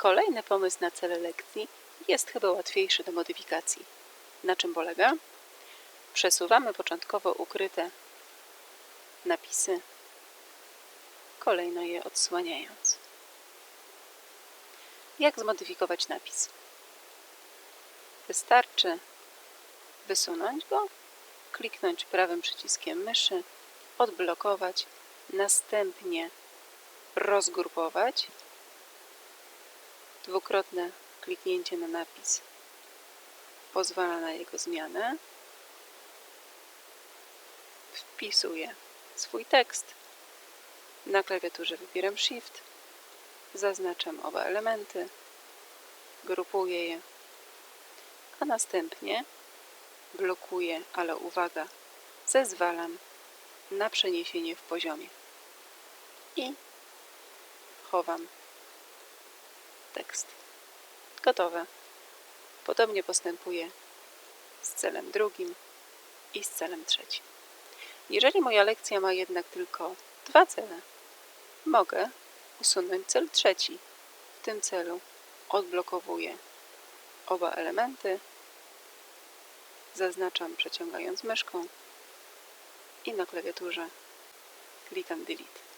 Kolejny pomysł na cele lekcji jest chyba łatwiejszy do modyfikacji. Na czym polega? Przesuwamy początkowo ukryte napisy, kolejno je odsłaniając. Jak zmodyfikować napis? Wystarczy wysunąć go, kliknąć prawym przyciskiem myszy, odblokować, następnie rozgrupować. Dwukrotne kliknięcie na napis. Pozwala na jego zmianę. Wpisuję swój tekst. Na klawiaturze wybieram Shift, zaznaczam oba elementy, grupuję je, a następnie blokuję, ale uwaga, zezwalam na przeniesienie w poziomie. I chowam tekst. Gotowe. Podobnie postępuję z celem drugim i z celem trzecim. Jeżeli moja lekcja ma jednak tylko dwa cele, mogę usunąć cel trzeci. W tym celu odblokowuję oba elementy, zaznaczam przeciągając myszką i na klawiaturze klikam Delete.